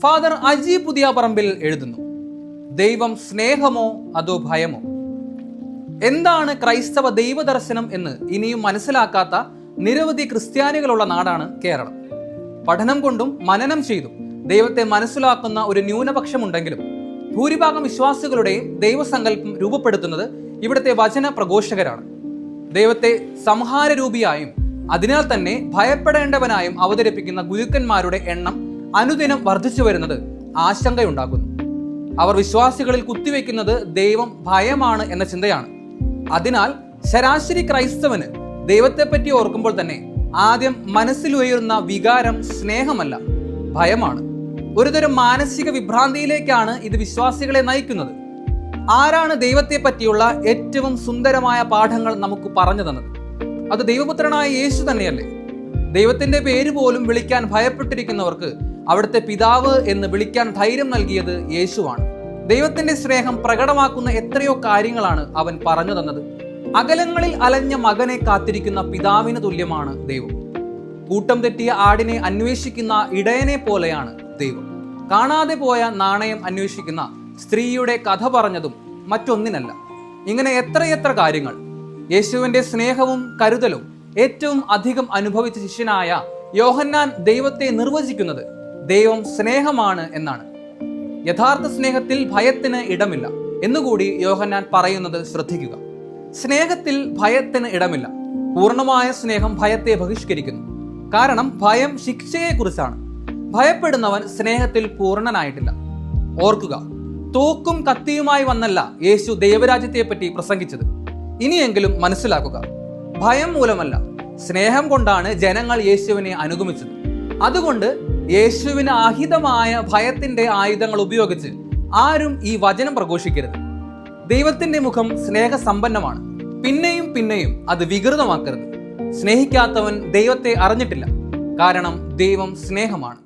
Father Aji പുതിയ പറമ്പിൽ എഴുതുന്നു ദൈവം സ്നേഹമോ അതോ ഭയമോ? എന്താണ് ക്രൈസ്തവ ദൈവദർശനം എന്ന് ഇനിയും മനസ്സിലാക്കാത്ത നിരവധി ക്രിസ്ത്യാനികളുള്ള നാടാണ് കേരളം. പഠനം കൊണ്ടും മനനം ചെയ്തും ദൈവത്തെ മനസ്സിലാക്കുന്ന ഒരു ന്യൂനപക്ഷമുണ്ടെങ്കിലും ഭൂരിഭാഗം വിശ്വാസികളുടെയും ദൈവസങ്കല്പം രൂപപ്പെടുത്തുന്നത് ഇവിടുത്തെ വചന പ്രഘോഷകരാണ്. ദൈവത്തെ സംഹാരരൂപിയായും അതിനാൽ തന്നെ ഭയപ്പെടേണ്ടവനായും അവതരിപ്പിക്കുന്ന ഗുരുക്കന്മാരുടെ എണ്ണം അനുദിനം വർദ്ധിച്ചു വരുന്നത് ആശങ്കയുണ്ടാക്കുന്നു. അവർ വിശ്വാസികളിൽ കുത്തിവെക്കുന്നത് ദൈവം ഭയമാണ് എന്ന ചിന്തയാണ്. അതിനാൽ ശരാശരി ക്രൈസ്തവന് ദൈവത്തെപ്പറ്റി ഓർക്കുമ്പോൾ തന്നെ ആദ്യം മനസ്സിൽ ഉയരുന്ന വികാരം സ്നേഹമല്ല ഭയമാണ്. ഒരുതരം മാനസിക വിഭ്രാന്തിയിലേക്കാണ് ഇത് വിശ്വാസികളെ നയിക്കുന്നത്. ആരാണ് ദൈവത്തെ പറ്റിയുള്ള ഏറ്റവും സുന്ദരമായ പാഠങ്ങൾ നമുക്ക് പറഞ്ഞു തന്നത്? അത് ദൈവപുത്രനായ യേശു തന്നെയല്ലേ? ദൈവത്തിന്റെ പേര് പോലും വിളിക്കാൻ ഭയപ്പെട്ടിരിക്കുന്നവർക്ക് അവിടുത്തെ പിതാവ് എന്ന് വിളിക്കാൻ ധൈര്യം നൽകിയത് യേശുവാണ്. ദൈവത്തിന്റെ സ്നേഹം പ്രകടമാക്കുന്ന എത്രയോ കാര്യങ്ങളാണ് അവൻ പറഞ്ഞു തന്നത്. അകലങ്ങളിൽ അലഞ്ഞ മകനെ കാത്തിരിക്കുന്ന പിതാവിന് തുല്യമാണ് ദൈവം. കൂട്ടം തെറ്റിയ ആടിനെ അന്വേഷിക്കുന്ന ഇടയനെ പോലെയാണ് ദൈവം. കാണാതെ പോയ നാണയം അന്വേഷിക്കുന്ന സ്ത്രീയുടെ കഥ പറഞ്ഞതും മറ്റൊന്നിനല്ല. ഇങ്ങനെ എത്രയെത്ര കാര്യങ്ങൾ. യേശുവിന്റെ സ്നേഹവും കരുതലും ഏറ്റവും അധികം അനുഭവിച്ച ശിഷ്യനായ യോഹന്നാൻ ദൈവത്തെ നിർവചിക്കുന്നത് ദൈവം സ്നേഹമാണ് എന്നാണ്. യഥാർത്ഥ സ്നേഹത്തിൽ ഭയത്തിന് ഇടമില്ല എന്നുകൂടി യോഹന്നാൻ പറയുന്നത് ശ്രദ്ധിക്കുക. സ്നേഹത്തിൽ ഭയത്തിന് ഇടമില്ല. പൂർണമായ സ്നേഹം ഭയത്തെ ബഹിഷ്കരിക്കുന്നു. കാരണം ഭയം ശിക്ഷയെക്കുറിച്ചാണ്. ഭയപ്പെടുന്നവൻ സ്നേഹത്തിൽ പൂർണനായിട്ടില്ല. ഓർക്കുക തോക്കും കത്തിയുമായി വന്നല്ല യേശു ദൈവരാജ്യത്തെപ്പറ്റി പ്രസംഗിച്ചത്. ഇനിയെങ്കിലും മനസ്സിലാക്കുക ഭയം മൂലമല്ല. സ്നേഹം കൊണ്ടാണ് ജനങ്ങൾ യേശുവിനെ അനുഗമിച്ചത്. അതുകൊണ്ട് യേശുവിന് അഹിതമായ ഭയത്തിന്റെ ആയുധങ്ങൾ ഉപയോഗിച്ച് ആരും ഈ വചനം പ്രഘോഷിക്കരുത്. ദൈവത്തിന്റെ മുഖം സ്നേഹസമ്പന്നമാണ്. പിന്നെയും പിന്നെയും അത് വികൃതമാക്കരുത്. സ്നേഹിക്കാത്തവൻ ദൈവത്തെ അറിഞ്ഞിട്ടില്ല. കാരണം ദൈവം സ്നേഹമാണ്.